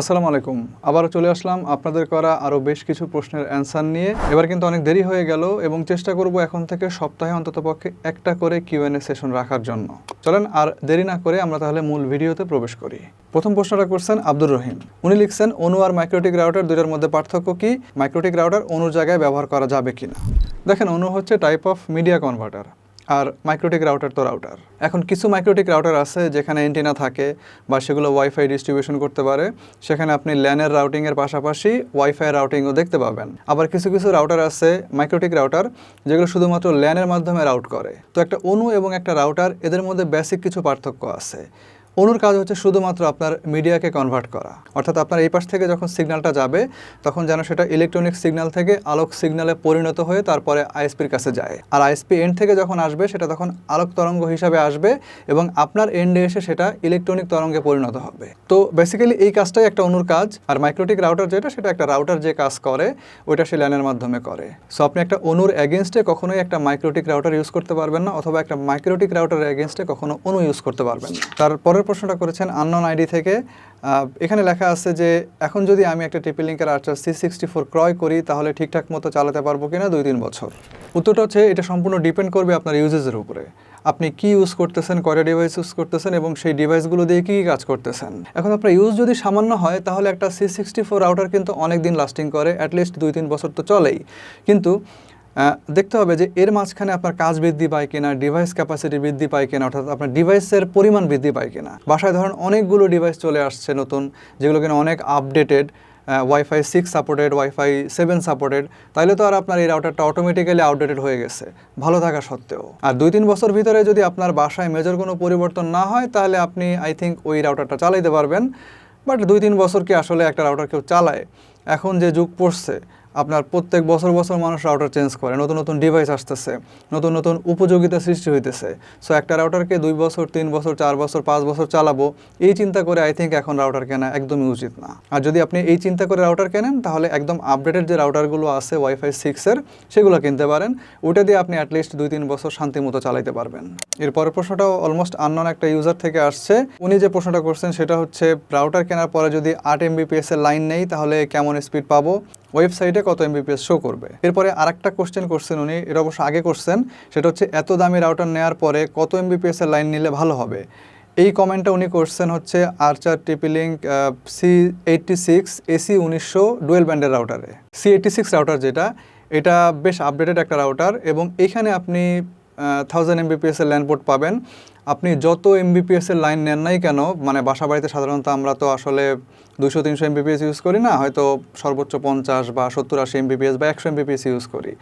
আসসালামু আলাইকুম। আবারও চলে আসলাম আপনাদের করা আরও বেশ কিছু প্রশ্নের অ্যান্সার নিয়ে। এবার কিন্তু অনেক দেরি হয়ে গেল এবং চেষ্টা করব এখন থেকে সপ্তাহে অন্ততপক্ষে একটা করে কিউএনএ সেশন রাখার জন্য। চলেন আর দেরি না করে আমরা তাহলে মূল ভিডিওতে প্রবেশ করি। প্রথম প্রশ্নটা করছেন আব্দুর রহিম। উনি লিখছেন অনু আর মাইক্রোটিক রাউটার দুইটার মধ্যে পার্থক্য কি? মাইক্রোটিক রাউটার অনুর জায়গায় ব্যবহার করা যাবে কিনা? দেখেন, অনু হচ্ছে টাইপ অফ মিডিয়া কনভার্টার আর মাইক্রোটেক রাউটার তো রাউটার এখন কিছু মাইক্রোটেক রাউটার আছে যেখানে এন্টিনা থাকে বা সেগুলো ওয়াইফাই ডিস্ট্রিবিউশন করতে পারে। সেখানে আপনি ল্যানের রাউটিংয়ের পাশাপাশি ওয়াইফাই রাউটিংও দেখতে পাবেন। আবার কিছু কিছু রাউটার আছে মাইক্রোটেক রাউটার যেগুলো শুধুমাত্র ল্যানের মাধ্যমে রাউট করে। তো একটা অনু এবং একটা রাউটার এদের মধ্যে বেসিক কিছু পার্থক্য আছে। অনুর কাজ হচ্ছে শুধুমাত্র আপনার মিডিয়াকে কনভার্ট করা। অর্থাৎ আপনার এই পাশ থেকে যখন সিগন্যালটা যাবে, তখন যেন সেটা ইলেকট্রনিক সিগন্যাল থেকে আলোক সিগন্যালে পরিণত হয়ে তারপরে আইএসপির কাছে যায়। আর আইএসপি এন্ড থেকে যখন আসবে, সেটা তখন আলোক তরঙ্গ হিসাবে আসবে এবং আপনার এন্ডে এসে সেটা ইলেকট্রনিক তরঙ্গে পরিণত হবে। তো বেসিক্যালি এই কাজটাই একটা অনুর কাজ। আর মাইক্রোটিক রাউটার যেটা, সেটা একটা রাউটার যে কাজ করে, ওইটা সে ল্যানের মাধ্যমে করে। সো আপনি একটা অনুর এগেনস্টে কখনোই একটা মাইক্রোটিক রাউটার ইউজ করতে পারবেন না, অথবা একটা মাইক্রোটিক রাউটার এগেনস্টে কখনো অনু ইউজ করতে পারবেন না। তার পরের প্রশ্নটা করেছেন আননন আইডি থেকে। এখানে লেখা আছে যে, এখন যদি আমি একটা টিপি লিঙ্কের আর্চার সি সিক্সটি ফোর ক্রয় করি, তাহলে ঠিকঠাক মতো চালাতে পারব কিনা দুই তিন বছর। উত্তরটা হচ্ছে, এটা সম্পূর্ণ ডিপেন্ড করবে আপনার ইউজেসের উপরে। আপনি কি ইউজ করতেছেন, কয়টা ডিভাইস ইউজ করতেছেন, এবং সেই ডিভাইসগুলো দিয়ে কী কাজ করতেছেন। এখন আপনার ইউজ যদি সামান্য হয়, তাহলে একটা সি সিক্সটি ফোর আউটার কিন্তু অনেক দিন লাস্টিং করে অ্যাটলিস্ট দুই তিন বছর তো চলেই। কিন্তু দেখতে হবে যে এর মাঝখানে আপনার কাজ বৃদ্ধি পায় কিনা ডিভাইস ক্যাপাসিটি বৃদ্ধি পায় কিনা, অর্থাৎ আপনার ডিভাইসের পরিমাণ বৃদ্ধি পায় কিনা। বাসায় ধরেন অনেকগুলো ডিভাইস চলে আসছে নতুন, যেগুলো কিনা অনেক updated wifi six supported wifi seven supported তাইলে তো আর আপনার এই রাউটারটা অটোমেটিক্যালি আপডেটেড হয়ে গেছে, ভালো থাকা সত্ত্বেও। আর দুই তিন বছর ভিতরে যদি আপনার বাসায় মেজর কোনো পরিবর্তন না হয়, তাহলে আপনি আই থিঙ্ক ওই রাউটারটা চালাইতে পারবেন। বাট দুই তিন বছর কি আসলে একটা রাউটার কেউ চালায়? এখন যে যুগ পড়ছে আপনার প্রত্যেক বছর বছর মানুষ রাউটার চেঞ্জ করে, নতুন নতুন ডিভাইস আসতেছে, নতুন নতুন উপযোগিতা সৃষ্টি হইতেছে। সো একটা রাউটারকে দুই বছর, তিন বছর, চার বছর, পাঁচ বছর চালাবো, এই চিন্তা করে আই থিঙ্ক এখন রাউটার কেনা একদমই উচিত না। আর যদি আপনি এই চিন্তা করে রাউটার কেনেন, তাহলে একদম আপডেটেড যে রাউটারগুলো আছে ওয়াইফাই সিক্সের সেগুলো কিনতে পারেন। ওটা দিয়ে আপনি অ্যাটলিস্ট দুই, তিন বছর শান্তি মতো চালাইতে পারবেন। এর পরের প্রশ্নটাও অলমোস্ট আননন একটা ইউজার থেকে আসছে। উনি যে প্রশ্নটা করছেন, সেটা হচ্ছে রাউটার কেনার পরে যদি আট এমবিপিএস এর লাইন নেই, তাহলে কেমন স্পিড পাবো? ওয়েবসাইটে কত এমবিপিএস শো করবে। এরপরে আরেকটা কোশ্চেন করছেন উনি, এটা অবশ্য আগে করছেন, সেটা হচ্ছে এত দামি রাউটার নেওয়ার পরে কত এমবিপিএস এর লাইন নিলে ভালো হবে? এই কমেন্টটা উনি করছেন হচ্ছে Archer TP Link C eighty six AC উনিশশো ডুয়েল ব্যান্ডের রাউটারে সি এইটটি সিক্স রাউটার যেটা, এটা বেশ আপডেটেড একটা রাউটার এবং এইখানে আপনি থাউজেন্ড এমবিপিএস এর ল্যান্ড পোর্ট পাবেন। আপনি যত এমবিপিএস এর লাইন নেন নাই কেন মানে বাসা বাড়িতে সাধারণত আমরা তো আসলে দুশো তিনশো এমবিপিএস ইউজ করি না, হয়তো সর্বোচ্চ পঞ্চাশ বা সত্তর, আশি এমবিপিএস বা একশো এমবিপিএস ইউজ করি।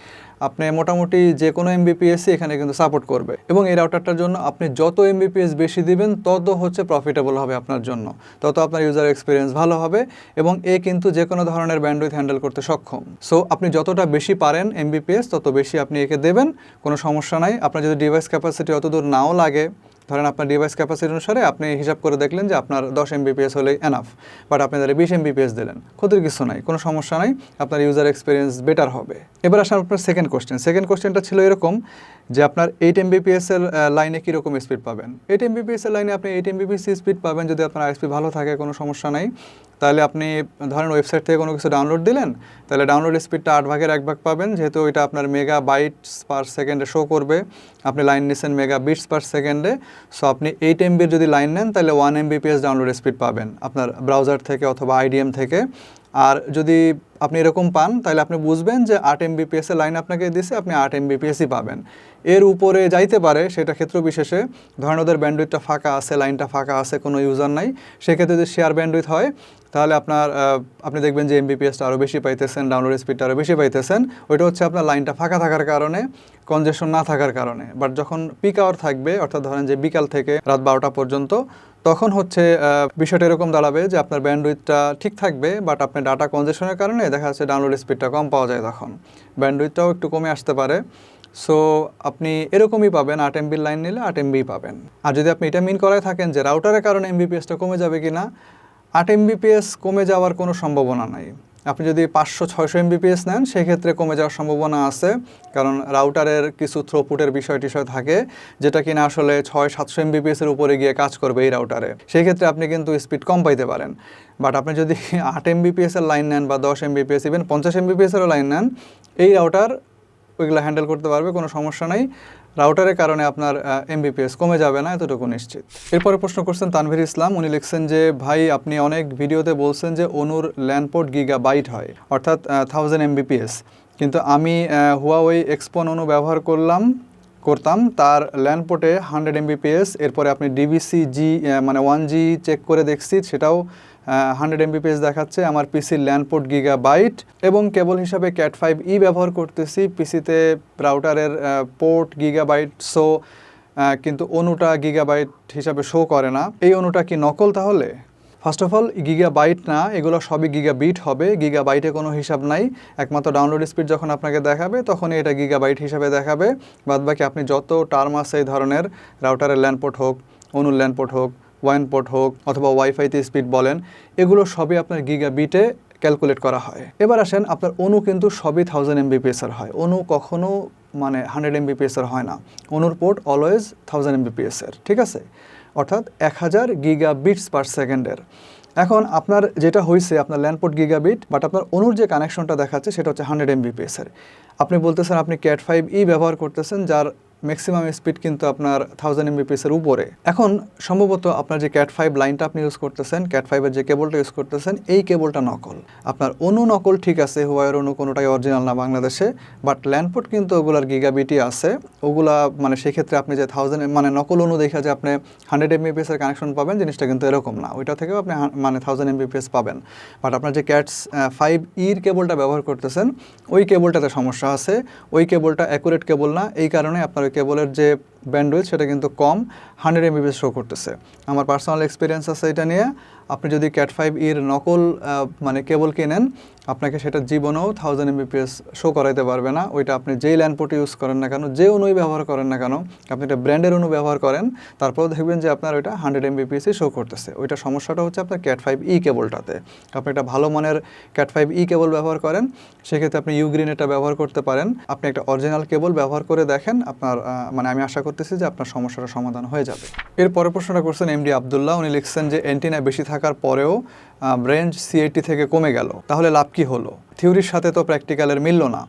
আপনি মোটামুটি যে কোনো এমবিপিএসই এখানে কিন্তু সাপোর্ট করবে। এবং এই রাউটারটার জন্য আপনি যত এমবিপিএস বেশি দিবেন, তত হচ্ছে প্রফিটেবল হবে আপনার জন্য। তত আপনার ইউজার এক্সপিরিয়েন্স ভালো হবে এবং এ কিন্তু যে কোনো ধরনের ব্যান্ডউইথ হ্যান্ডেল করতে সক্ষম। সো আপনি যতটা বেশি পারেন এমবিপিএস তত বেশি আপনি একে দেবেন, কোনো সমস্যা নাই। আপনার যদি ডিভাইস ক্যাপাসিটি অতদূর নাও লাগে ধরেন আপনার ডিভাইস ক্যাপাসিটি অনুসারে আপনি হিসাব করে দেখলেন যে আপনার দশ এমবিপিএস হলে এনাফ বাট আপনি তাহলে বিশ এমবিপিএস দিলেন। ক্ষতির কিছু নাই, কোনো সমস্যা নাই, আপনার ইউজার এক্সপিরিয়েন্স বেটার হবে। এবার আসেন আপনার সেকেন্ড কোশ্চেন সেকেন্ড কোশ্চেনটা ছিল এরকম যে আপনার এইট এমবিপিএস এর লাইনে কীরকম স্পিড পাবেন? এইট এমবিপিএস এর লাইনে আপনি এইট এমবিপিএস স্পিড পাবেন, যদি আপনার আইএসপি ভালো থাকে, কোনো সমস্যা নাই। তাহলে আপনি, ধরেন ওয়েবসাইট থেকে কোনো কিছু ডাউনলোড দিলেন, তাহলে ডাউনলোড স্পিডটা আট ভাগের এক ভাগ পাবেন, যেহেতু এটা আপনার মেগা বাইটস পার সেকেন্ডে শো করবে। আপনি লাইন নিচ্ছেন মেগা বিটস পার সেকেন্ডে সো আপনি এইট এমবির যদি লাইন নেন, তাহলে ওয়ান এমবিপিএস ডাউনলোড স্পিড পাবেন আপনার ব্রাউজার থেকে অথবা আইডিএম থেকে। আর যদি আপনি এরকম পান, তাহলে আপনি বুঝবেন যে আট এমবিপিএস এর লাইন আপনাকে দিছে, আপনি আট এমবিপিএসই পাবেন। এর উপরে যাইতে পারে, সেটা ক্ষেত্র বিশেষে। ধরেন ওদের ব্যান্ডউইথটা ফাঁকা আছে লাইনটা ফাঁকা আছে, কোনো ইউজার নাই। সেক্ষেত্রে যদি শেয়ার ব্যান্ডউইথ হয়, তাহলে আপনার আপনি দেখবেন যে এমবিপিএসটা আরও বেশি পাইতেছেন ডাউনলোড স্পিডটা আরও বেশি পাইতেছেন। ওইটা হচ্ছে আপনার লাইনটা ফাঁকা থাকার কারণে কনজেশন না থাকার কারণে। বাট যখন পিক আওয়ার থাকবে, অর্থাৎ ধরেন যে বিকাল থেকে রাত বারোটা পর্যন্ত, তখন হচ্ছে বিষয়টা এরকম দাঁড়াবে যে আপনার ব্যান্ডউইথটা ঠিক থাকবে বাট আপনার ডাটা কনজেশনের কারণে দেখা যাচ্ছে ডাউনলোড স্পিডটা কম পাওয়া যায় তখন। ব্যান্ডউইথটাও একটু কমে আসতে পারে। সো আপনি এরকমই পাবেন আট এমবির লাইন নিলে আট এমবি পাবেন। আর যদি আপনি এটা মিন করায় থাকেন যে রাউটারের কারণে এমবিপিএসটা কমে যাবে কি না আট এমবিপিএস কমে যাওয়ার কোনো সম্ভাবনা নাই। আপনি যদি পাঁচশো, ছয়শো এমবিপিএস নেন, সেক্ষেত্রে কমে যাওয়ার সম্ভাবনা আছে। কারণ রাউটারের কিছু থ্রোপুটের বিষয় টিষয় থাকে, যেটা কিনা আসলে ছয়, সাতশো এমবিপিএস এর উপরে গিয়ে কাজ করবে এই রাউটারে সেই ক্ষেত্রে আপনি কিন্তু স্পিড কম পাইতে পারেন। বাট আপনি যদি আট এমবিপিএস এর লাইন নেন বা দশ এমবিপিএস ইভেন পঞ্চাশ এমবিপিএস এরও লাইন নেন, এই রাউটার ওইগুলো হ্যান্ডেল করতে পারবে, কোনো সমস্যা নাই। রাউটারের কারণে আপনার এমবিপিএস কমে যাবে না, এতটুকু নিশ্চিত। এরপরে প্রশ্ন করছেন তানভীর ইসলাম। উনি লিখছেন যে, ভাই, আপনি অনেক ভিডিওতে বলছেন যে, অনুর ল্যান্ডপোর্ট গিগা বাইট হয়, অর্থাৎ থাউজেন্ড এমবিপিএস কিন্তু আমি হুয়াওয়ে এক্সপন অনু ব্যবহার করলাম, করতাম, তার ল্যান্ডপোর্টে হান্ড্রেড এমবিপিএস এরপরে আপনি ডিবিসি জি মানে ওয়ান জি চেক করে দেখছি, সেটাও হান্ড্রেড এমবিপিএস দেখাচ্ছে, আমার পিসির ল্যান্ডপোর্ট গিগা বাইট এবং কেবল হিসাবে ক্যাট ফাইভ ই ব্যবহার করতেছি। পিসিতে রাউটারের পোর্ট গিগা বাইট সো কিন্তু অনুটা গিগাবাইট হিসাবে শো করে না। এই অনুটা কি নকল তাহলে? First of all gigabyte না, এগুলো সবই গিগা বিট হবে। গিগা বাইটে কোনো হিসাব নাই। একমাত্র ডাউনলোড স্পিড যখন আপনাকে দেখাবে, তখনই এটা গিগা বাইট হিসাবে দেখাবে। বাদবাকি আপনি যত টার্ম আছে এই ধরনের রাউটারের ল্যান্ডপোর্ট হোক অনুর ল্যান্ডপোর্ট হোক ওয়াইন পোর্ট হোক অথবা ওয়াইফাইতে স্পিড বলেন, এগুলো সবই আপনার গিগা বিটে ক্যালকুলেট করা হয়। এবার আসেন, আপনার অনু কিন্তু সবই থাউজেন্ড এমবিপিএসের হয়। অনু কখনো মানে হান্ড্রেড এমবিপিএসের হয় না। অনুর পোর্ট অলওয়েজ থাউজেন্ড এমবিপিএসের ঠিক আছে? অর্থাৎ এক হাজার গিগা বিটস পার সেকেন্ডের। এখন আপনার যেটা হয়েছে আপনার ল্যান্ডপোর্ট গিগাবিট বাট আপনার অনুর যে কানেকশনটা দেখাচ্ছে, সেটা হচ্ছে হান্ড্রেড এমবিপিএসের আপনি বলতেছেন, আপনি ক্যাট ফাইভ ই ব্যবহার করতেছেন, যার ম্যাক্সিমাম স্পিড কিন্তু আপনার থাউজেন্ড এমবিপিএসের উপরে। এখন সম্ভবত আপনার যে ক্যাট ফাইভ লাইনটা আপনি ইউজ করতেছেন ক্যাট ফাইভের যে কেবলটা ইউজ করতেছেন, এই কেবলটা নকল। আপনার অনু নকল ঠিক আছে হুয়ার অনু কোনোটাই অরিজিনাল না বাংলাদেশে বাট ল্যান্ডপোর্ট কিন্তু ওগুলার গিগাবিটি আছে। ওগুলা মানে সেক্ষেত্রে আপনি যে থাউজেন্ড মানে নকল অনু দেখা যে আপনি হান্ড্রেড এমবিপিএস এর কানেকশন পাবেন, জিনিসটা কিন্তু এরকম না। ওইটা থেকেও আপনি মানে থাউজেন্ড এমবিপিএস পাবেন। বাট আপনার যে ক্যাটস ফাইভ ইর কেবলটা ব্যবহার করতেছেন, ওই কেবলটাতে সমস্যা আছে। ওই কেবলটা অ্যাকুরেট কেবল না, এই কারণে আপনার ওই কেবলের যে ব্যান্ডউইথ সেটা কিন্তু কম। হান্ড্রেড এমবিপিএস শো করতেছে। আমার পার্সোনাল এক্সপিরিয়েন্স আছে এটা নিয়ে। আপনি যদি ক্যাট ফাইভ ইর নকল মানে কেবল কেনেন, আপনাকে সেটা জীবনেও থাউজেন্ড এমবিপিএস শো করাইতে পারবে না। ওইটা আপনি যেই ল্যান্ডপোর্ট ইউজ করেন না কেন, যে অনুই ব্যবহার করেন না কেন, আপনি এটা ব্র্যান্ডের অনু ব্যবহার করেন, তারপরেও দেখবেন যে আপনার ওইটা হান্ড্রেড এমবিপিএসই শো করতেছে। ওইটা সমস্যাটা হচ্ছে আপনার ক্যাট ফাইভ ই কেবলটাতে। আপনি একটা ভালো মানের ক্যাট ফাইভ ই কেবল ব্যবহার করেন, সেক্ষেত্রে আপনি ইউগ্রিন এটা ব্যবহার করতে পারেন। আপনি একটা অরিজিনাল কেবল ব্যবহার করে দেখেন, আপনার মানে আমি আশা করতেছি যে আপনার সমস্যাটা সমাধান হয়ে যাবে। এর পরের প্রশ্নটা করছেন এমডি আবদুল্লাহ উনি লিখছেন যে এন্টিনা বেশি থাকার পরেও রেঞ্জ সিএটি থেকে কমে গেল। তাহলে লাভ কি হলো? থিওরির সাথে তো প্র্যাকটিক্যালের মিলল না।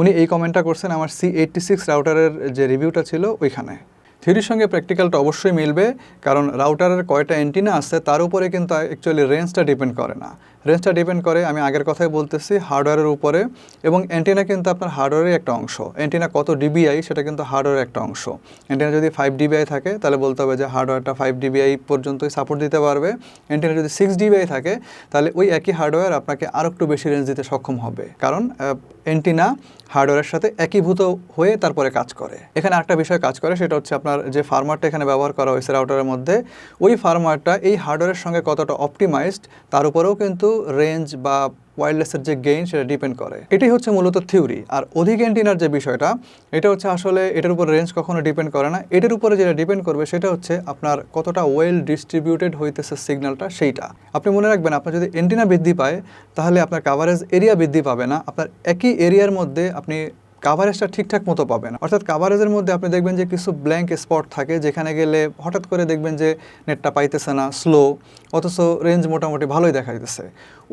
উনি এই কমেন্টটা করছেন, আমার সি এইটটি সিক্স রাউটারের যে রিভিউটা ছিল ওইখানে। থিওরির সঙ্গে প্র্যাকটিক্যালটা অবশ্যই মিলবে, কারণ রাউটারের কয়টা অ্যান্টিনা আছে, তার উপরে কিন্তু অ্যাকচুয়ালি রেঞ্জটা ডিপেন্ড করে না। রেঞ্জটা ডিপেন্ড করে, আমি আগের কথাই বলতেছি হার্ডওয়্যারের উপরে এবং অ্যান্টিনা কিন্তু আপনার হার্ডওয়্যারের একটা অংশ। অ্যান্টিনা কত ডিবিআই, সেটা কিন্তু হার্ডওয়্যারের একটা অংশ। অ্যান্টিনা যদি ফাইভ ডিবিআই থাকে, তাহলে বলতে হবে যে হার্ডওয়্যারটা ফাইভ ডিবিআই পর্যন্তই সাপোর্ট দিতে পারবে। অ্যান্টিনা যদি সিক্স ডিবিআই থাকে, তাহলে ওই একই হার্ডওয়্যার আপনাকে আরও একটু বেশি রেঞ্জ দিতে সক্ষম হবে। কারণ অ্যান্টিনা হার্ডওয়্যারের সাথে একীভূত হয়ে তারপরে কাজ করে। এখানে একটা বিষয় কাজ করে, সেটা হচ্ছে আপনার যে ফার্মারটা এখানে ব্যবহার করা হয়েছে রাউটারের মধ্যে, ওই ফার্মারটা এই হার্ডওয়্যারের সঙ্গে কতটা অপটিমাইজড তার উপরেও কিন্তু রেঞ্জ বা ওয়াইল্ডলেসের যে গেইন সেটা ডিপেন্ড করে। এটি হচ্ছে মূলত থিওরি আর অধিক অ্যান্টিনার যে বিষয়টা, এটা হচ্ছে আসলে এটার উপর রেঞ্জ কখনো ডিপেন্ড করে না। এটার উপরে যেটা ডিপেন্ড করবে সেটা হচ্ছে আপনার কতটা ওয়েল ডিস্ট্রিবিউটেড হইতেছে সিগন্যালটা সেইটা। আপনি মনে রাখবেন, আপনার যদি অ্যান্টিনা বৃদ্ধি পায়, তাহলে আপনার কাভারেজ এরিয়া বৃদ্ধি পাবে না। আপনার একই এরিয়ার মধ্যে আপনি কাভারেজটা ঠিকঠাক মতো পাবেন অর্থাৎ কাভারেজের মধ্যে আপনি দেখবেন যে কিছু ব্ল্যাঙ্ক স্পট থাকে যেখানে গেলে হঠাৎ করে দেখবেন যে নেটটা পাইতেছে না স্লো অথচ রেঞ্জ মোটামুটি ভালোই দেখা দিতেছে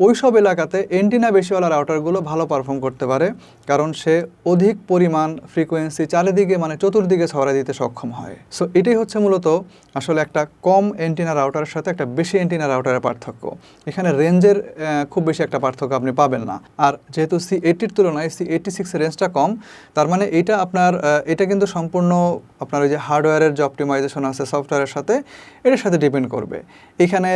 ওই সব এলাকাতে এন্টিনা বেশিওয়ালা রাউটারগুলো ভালো পারফর্ম করতে পারে, কারণ সে অধিক পরিমাণ ফ্রিকোয়েন্সি চারিদিকে মানে চতুর্দিকে ছড়া দিতে সক্ষম হয়। সো এটাই হচ্ছে মূলত আসলে একটা কম এন্টিনা রাউটারের সাথে একটা বেশি এন্টিনা রাউটারের পার্থক্য। এখানে রেঞ্জের খুব বেশি একটা পার্থক্য আপনি পাবেন না। আর যেহেতু সি এইটির তুলনায় সি এইটটি সিক্সের রেঞ্জটা কম তার মানে এটা আপনার এটা কিন্তু সম্পূর্ণ আপনার ওই যে হার্ডওয়্যারের যে অপটিমাইজেশন আছে সফটওয়্যারের সাথে, এটার সাথে ডিপেন্ড করবে। এখানে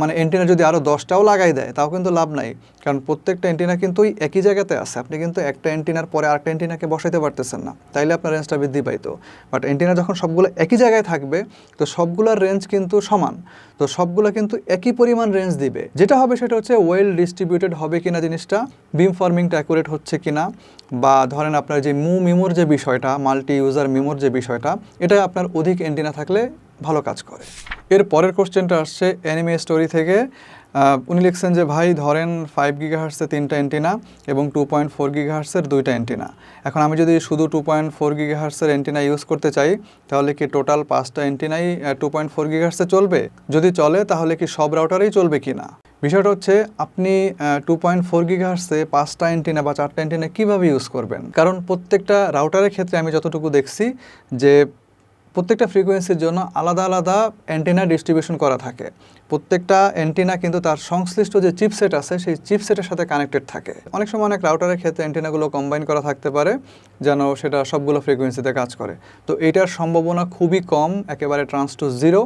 মানে এন্টিনা যদি আরও দশটাও লাগাই দেয়, তাও কিন্তু লাভ নাই। কারণ প্রত্যেকটা এন্টিনা কিন্তু ওই একই জায়গাতে আছে। আপনি কিন্তু একটা এন্টিনার পরে আরেকটা এন্টিনাকে বসাইতে পারতেছেন না। তাইলে আপনার রেঞ্জটা বৃদ্ধি পাইতো। বাট এন্টিনা যখন সবগুলো একই জায়গায় থাকবে, তো সবগুলোর রেঞ্জ কিন্তু সমান। তো সবগুলো কিন্তু একই পরিমাণ রেঞ্জ দিবে। যেটা হবে সেটা হচ্ছে ওয়েল ডিস্ট্রিবিউটেড হবে কিনা জিনিসটা বিম ফর্মিংটা অ্যাকুরেট হচ্ছে কিনা, বা ধরেন আপনার যে মু মিমোর যে বিষয়টা মাল্টি ইউজার মিমোর যে বিষয়টা, এটা আপনার অধিক এন্টিনা থাকলে ভালো কাজ করে। এর পরের কোশ্চেনটা আসছে অ্যানিমে স্টোরি থেকে। উনি লিখছেন যে, ভাই, ধরেন ফাইভ গিগাহার্সের তিনটা এন্টিনা এবং টু পয়েন্ট ফোর গিগাহার্সের দুইটা এন্টিনা এখন আমি যদি শুধু টু পয়েন্ট ফোর গিগাহার্সের এন্টিনা ইউজ করতে চাই, তাহলে কি টোটাল পাঁচটা এন্টিনাই টু পয়েন্ট ফোর গিগাহার্সে চলবে? যদি চলে, তাহলে কি সব রাউটারেই চলবে কি না বিষয়টা হচ্ছে, আপনি টু পয়েন্ট ফোর গিগাহার্সে পাঁচটা এন্টিনা বা চারটা এন্টিনা কীভাবে ইউজ করবেন? কারণ প্রত্যেকটা রাউটারের ক্ষেত্রে আমি যতটুকু দেখছি যে প্রত্যেকটা ফ্রিকোয়েন্সির জন্য আলাদা আলাদা অ্যান্টেনা ডিস্ট্রিবিউশন করা থাকে। প্রত্যেকটা অ্যান্টেনা কিন্তু তার সংশ্লিষ্ট যে চিপসেট আছে, সেই চিপসেটের সাথে কানেক্টেড থাকে। অনেক সময় অনেক রাউটারের ক্ষেত্রে অ্যান্টেনাগুলো কম্বাইন করা থাকতে পারে, যেন সেটা সবগুলো ফ্রিকোয়েন্সিতে কাজ করে। তো এটার সম্ভাবনা খুবই কম, একেবারে ট্রান্স টু জিরো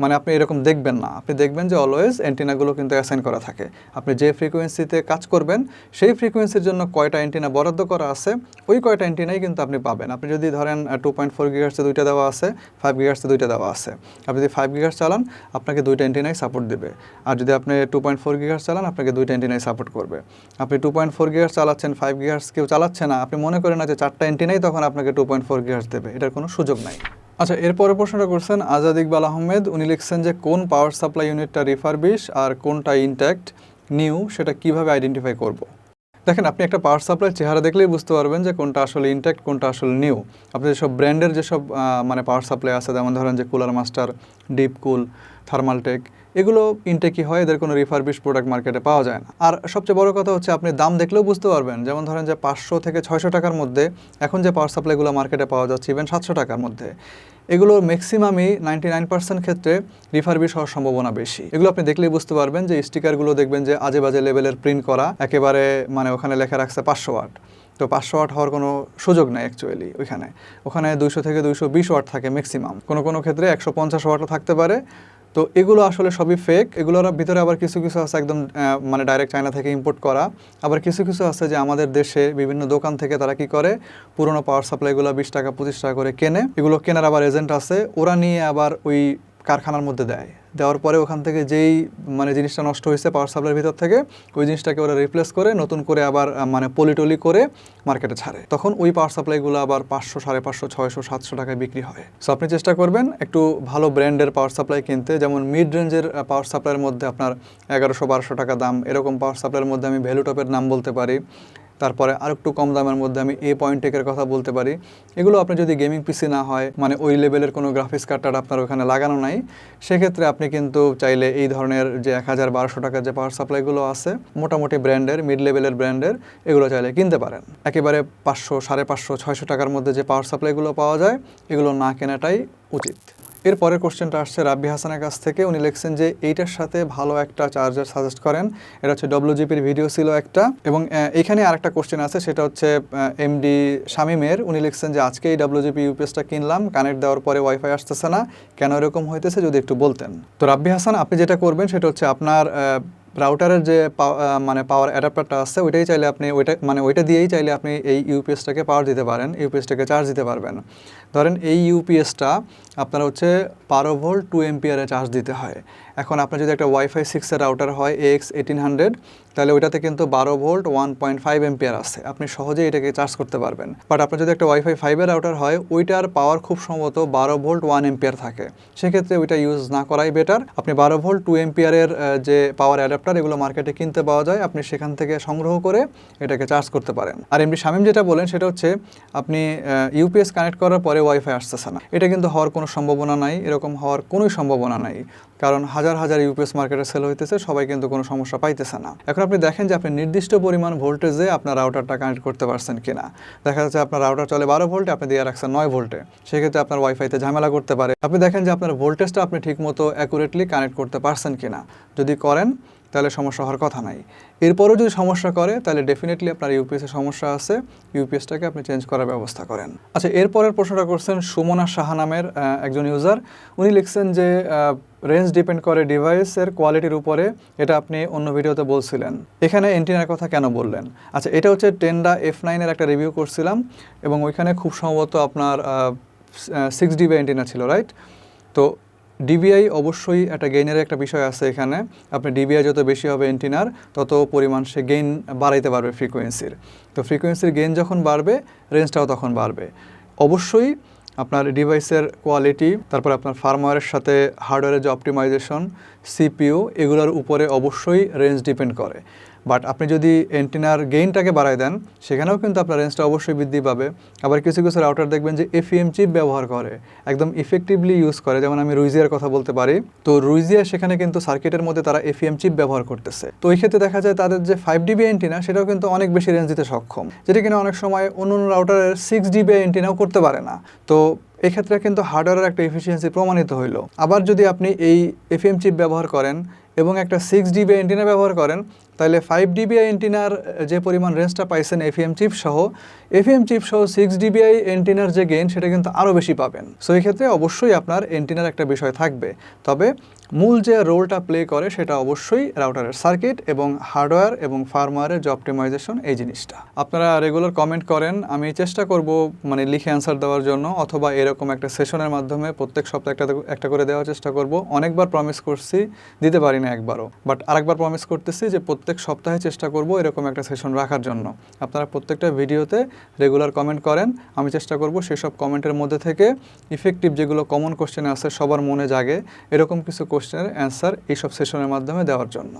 মানে আপনি এরকম দেখবেন না। আপনি দেখবেন যে অলওয়েজ অ্যান্টেনাগুলো কিন্তু অ্যাসাইন করা থাকে। আপনি যে ফ্রিকোয়েন্সিতে কাজ করবেন, সেই ফ্রিকোয়েন্সির জন্য কয়টা অ্যান্টেনা বরাদ্দ করা আছে, ওই কয়টা অ্যান্টেনাই কিন্তু আপনি পাবেন। আপনি যদি ধরেন টু পয়েন্ট ফোর গিগার্সে দুইটা দেওয়া আছে ফাইভ গিগার্সে দুইটা দেওয়া আছে। আপনি যদি ফাইভ গিগার্স চালান, আপনাকে দুইটা অ্যান্টেনাই সাপোর্ট দেবে। আর যদি আপনি টু পয়েন্ট ফোর গিগার্স চালান, আপনাকে দুইটা অ্যান্টেনাই সাপোর্ট করবে। আপনি টু পয়েন্ট ফোর গিগার্স চালাচ্ছেন ফাইভ গিগার্স কেউ চালাচ্ছে না, আপনি মনে করেন না যে চারটা অ্যান্টেনাই তখন আপনাকে টু পয়েন্ট ফোর গিগার্স দেবে। এটার কোনো সুযোগ নাই। আচ্ছা এরপরে প্রশ্নটা করছেন আজাদ ইকবাল আহমেদ উনি লিখছেন যে, কোন পাওয়ার সাপ্লাই ইউনিটটা রিফারবিশ আর কোনটা ইনট্যাক্ট নিউ সেটা কীভাবে আইডেন্টিফাই করব। দেখেন, আপনি একটা পাওয়ার সাপ্লাই চেহারা দেখলেই বুঝতে পারবেন যে, কোনটা আসলে ইনট্যাক্ট কোনটা আসলে নিউ আপনি যেসব ব্র্যান্ডের যেসব মানে পাওয়ার সাপ্লাই আছে, যেমন ধরেন যে কুলার মাস্টার ডিপ কুল থার্মালটেক এগুলো ইনটেকই হয়, এদের কোনো রিফারবিশ প্রোডাক্ট মার্কেটে পাওয়া যায় না। আর সবচেয়ে বড় কথা হচ্ছে, আপনি দাম দেখলেও বুঝতে পারবেন। যেমন ধরেন যে পাঁচশো থেকে ছয়শো টাকার মধ্যে এখন যে পাওয়ার সাপ্লাইগুলো মার্কেটে পাওয়া যাচ্ছে ইভেন সাতশো টাকার মধ্যে, এগুলো ম্যাক্সিমামই নাইনটি নাইন পার্সেন্ট ক্ষেত্রে রিফারবিশ হওয়ার সম্ভাবনা বেশি। এগুলো আপনি দেখলেই বুঝতে পারবেন যে স্টিকারগুলো দেখবেন যে আজে বাজে লেভেলের প্রিন্ট করা, একেবারে মানে ওখানে লেখা রাখছে পাঁচশো ওয়াট তো পাঁচশো ওয়াট হওয়ার কোনো সুযোগ নেই অ্যাকচুয়ালি ওইখানে। ওখানে দুইশো থেকে দুইশো বিশ ওয়াট থাকে ম্যাক্সিমাম কোনো কোনো ক্ষেত্রে একশো পঞ্চাশ ওয়াটও থাকতে পারে তো এগুলো আসলে সবই ফেক এগুলোর ভিতরে আবার কিছু কিছু আছে একদম মানে ডাইরেক্ট চায়না থেকে ইম্পোর্ট করা। আবার কিছু কিছু আছে যে আমাদের দেশে বিভিন্ন দোকান থেকে তারা কি করে? পুরোনো পাওয়ার সাপ্লাইগুলো বিশ টাকা, পঁচিশ টাকা করে কেনে। এগুলো কেনার আবার এজেন্ট আছে। ওরা নিয়ে আবার ওই কারখানার মধ্যে দেয়। দেওয়ার পরে ওখান থেকে যেই মানে জিনিসটা নষ্ট হয়েছে পাওয়ার সাপ্লাইয়ের ভিতর থেকে, ওই জিনিসটাকে ওরা রিপ্লেস করে, নতুন করে আবার মানে পলিটলি করে মার্কেটে ছাড়ে। তখন ওই পাওয়ার সাপ্লাইগুলো আবার পাঁচশো, সাড়ে পাঁচশো, ছয়শো, সাতশো টাকায় বিক্রি হয়। সো আপনি চেষ্টা করবেন একটু ভালো ব্র্যান্ডের পাওয়ার সাপ্লাই কিনতে। যেমন মিড রেঞ্জের পাওয়ার সাপ্লাইয়ের মধ্যে আপনার এগারোশো, বারোশো টাকা দাম, এরকম পাওয়ার সাপ্লাইয়ের মধ্যে আমি ভ্যালু টপের নাম বলতে পারি। তারপরে আর একটু কম দামের মধ্যে আমি এ পয়েন্ট টেকের কথা বলতে পারি। এগুলো আপনি যদি গেমিং পিসি না হয় মানে ওই লেভেলের কোনো গ্রাফিক্স কার্ডটা আপনার ওখানে লাগানো নাই, সেক্ষেত্রে আপনি কিন্তু চাইলে এই ধরনের যে এক হাজার বারোশো টাকার যে পাওয়ার সাপ্লাইগুলো আছে, মোটামুটি ব্র্যান্ডের মিড লেভেলের ব্র্যান্ডের এগুলো চাইলে কিনতে পারেন। একেবারে পাঁচশো, সাড়ে পাঁচশো, ছয়শো টাকার মধ্যে যে পাওয়ার সাপ্লাইগুলো পাওয়া যায়, এগুলো না কেনাটাই উচিত। এর পরের কোশ্চেনটা আসছে রাব্বি হাসানের কাছ থেকে। উনি লিখছেন যে, এইটার সাথে ভালো একটা চার্জার সাজেস্ট করেন। এটা হচ্ছে ডব্লিউজিপির ভিডিও ছিল একটা। এবং এখানে আরেকটা কোশ্চেন আছে, সেটা হচ্ছে এমডি শামিমের। উনি লিখছেন যে আজকে এই ডব্লিউজিপি ইউপিএসটা কিনলাম। কানেক্ট দেওয়ার পরে ওয়াইফাই আসতেছে না। কেন এরকম হইতেছে যদি একটু বলতেন? তো রাব্বি হাসান, আপনি যেটা করবেন সেটা হচ্ছে আপনার রাউটারের যে মানে পাওয়ার অ্যাডাপ্টারটা আছে, ওইটাই চাইলে আপনি, ওইটা মানে ওইটা দিয়েই চাইলে আপনি এই ইউপিএসটাকে পাওয়ার দিতে পারেন ইউপিএসটাকে চার্জ দিতে পারবেন। ধরেন এই ইউপিএসটা আপনার হচ্ছে বারো ভোল্ট টু এমপিয়ারে চার্জ দিতে হয়। এখন আপনার যদি একটা ওয়াইফাই সিক্সের রাউটার হয় এক্স এইটিন হান্ড্রেড তাহলে ওইটাতে কিন্তু বারো volt one point five ampere আছে। আপনি সহজেই এটাকে চার্জ করতে পারবেন। বাট আপনার যদি একটা ওয়াইফাই ফাইভের রাউটার হয়, ওইটার পাওয়ার খুব সম্ভবত বারো ভোল্ট ওয়ান এমপিয়ার থাকে। সেক্ষেত্রে ওইটা ইউজ না করাই বেটার আপনি বারো ভোল্ট টু এমপিয়ারের যে পাওয়ার অ্যাডাপ্টার এগুলো মার্কেটে কিনতে পাওয়া যায়। আপনি সেখান থেকে সংগ্রহ করে এটাকে চার্জ করতে পারেন। আর এমনি শামিম যেটা বলেন, সেটা হচ্ছে আপনি ইউপিএস কানেক্ট করার পরে ওয়াইফাই আসতেছে না। এটা কিন্তু হওয়ার কোনো সম্ভাবনা নাই। এরকম হওয়ার কোনোই সম্ভাবনা নাই। কারণ হাজার হাজার হাজার ইউপিএস মার্কেটে সেল হইতেছে, সবাই কিন্তু কোনো সমস্যা পাইতেছে না। এখন আপনি দেখেন যে আপনি নির্দিষ্ট পরিমাণ ভোল্টেজে আপনার রাউটারটা কানেক্ট করতে পারছেন কিনা। দেখা যাচ্ছে আপনার রাউটার চলে বারো ভোল্টে আপনি দিয়ে রাখছেন নয় ভোল্টে সেক্ষেত্রে আপনার ওয়াইফাইতে ঝামেলা করতে পারে। আপনি দেখেন যে আপনার ভোল্টেজটা আপনি ঠিকমতো অ্যাকুরেটলি কানেক্ট করতে পারছেন কিনা। যদি করেন তাহলে সমস্যা হওয়ার কথা নাই। এরপরও যদি সমস্যা করে, তাহলে ডেফিনেটলি আপনার ইউপিএসের সমস্যা আছে। ইউপিএসটাকে আপনি চেঞ্জ করার ব্যবস্থা করেন। আচ্ছা এরপরের প্রশ্নটা করছেন সুমনা সাহা নামের একজন ইউজার উনি লিখছেন যে রেঞ্জ ডিপেন্ড করে ডিভাইসের কোয়ালিটির উপরে। এটা আপনি অন্য ভিডিওতে বলছিলেন। এখানে এন্টিনার কথা কেন বললেন? আচ্ছা এটা হচ্ছে টেন্ডা এফ নাইনের একটা রিভিউ করছিলাম। এবং ওইখানে খুব সম্ভবত আপনার সিক্স ডিবি এন্টিনা ছিল রাইট তো ডিবিআই অবশ্যই একটা গেইনের একটা বিষয় আছে এখানে। আপনি ডিবিআই যত বেশি হবে এন্টিনার তত পরিমাণ সে গেইন বাড়াইতে পারবে ফ্রিকোয়েন্সির তো ফ্রিকোয়েন্সির গেইন যখন বাড়বে রেঞ্জটাও তখন বাড়বে। অবশ্যই আপনার ডিভাইসের কোয়ালিটি তারপর আপনার ফার্মওয়্যারের সাথে হার্ডওয়্যারের যে অপটিমাইজেশন সিপিইউ এগুলোর উপরে অবশ্যই রেঞ্জ ডিপেন্ড করে। বাট আপনি যদি এন্টিনার গেইনটাকে বাড়ায় দেন, সেখানেও কিন্তু আপনার রেঞ্জটা অবশ্যই বৃদ্ধি পাবে। আবার কিছু কিছু রাউটার দেখবেন যে এফএম চিপ ব্যবহার করে, একদম ইফেক্টিভলি ইউজ করে। যেমন আমি রুইজিয়ার কথা বলতে পারি। তো রুইজিয়া সেখানে কিন্তু সার্কিটের মধ্যে তারা এফএম চিপ ব্যবহার করতেছে। তো এই ক্ষেত্রে দেখা যায় তাদের যে ফাইভ ডিবি এন্টিনা সেটাও কিন্তু অনেক বেশি রেঞ্জ দিতে সক্ষম। যেটা কিনা অনেক সময় অন্য অন্য রাউটারের সিক্স ডিবি এন্টিনাও করতে পারে না। তো এক্ষেত্রে কিন্তু হার্ডওয়্যারের একটা এফিসিয়েন্সি প্রমাণিত হইল। আবার যদি আপনি এই এফএম চিপ ব্যবহার করেন এবং একটা সিক্স ডিবি এন্টিনা ব্যবহার করেন তাহলে ফাইভ ডিবিআই এন্টিনার যে পরিমাণ রেঞ্জটা পাইছেন এফএম চিপ সহ এফএম চিপ সহ সিক্স ডিবিআই এন্টিনার যে গেইন সেটা কিন্তু আরও বেশি পাবেন। সো এই ক্ষেত্রে অবশ্যই আপনার এন্টিনার একটা বিষয় থাকবে। তবে মূল যে রোলটা প্লে করে, সেটা অবশ্যই রাউটারের সার্কিট এবং হার্ডওয়্যার এবং ফার্মওয়্যারের যে অপটিমাইজেশন এই জিনিসটা। আপনারা রেগুলার কমেন্ট করেন, আমি চেষ্টা করব মানে লিখে অ্যান্সার দেওয়ার জন্য, অথবা এরকম একটা সেশনের মাধ্যমে প্রত্যেক সপ্তাহে একটা একটা করে দেওয়ার চেষ্টা করব। অনেকবার প্রমিস করছি, দিতে পারি না একবারও। বাট আরেকবার প্রমিস করতেছি যে প্রত্যেক সপ্তাহে চেষ্টা করব এরকম একটা সেশন রাখার জন্য। আপনারা প্রত্যেকটা ভিডিওতে রেগুলার কমেন্ট করেন, আমি চেষ্টা করব সেসব কমেন্টের মধ্যে থেকে ইফেক্টিভ যেগুলো কমন কোশ্চেন আছে সবার মনে জাগে, এরকম কিছু কোশ্চেনের অ্যান্সার এইসব সেশনের মাধ্যমে দেওয়ার জন্য।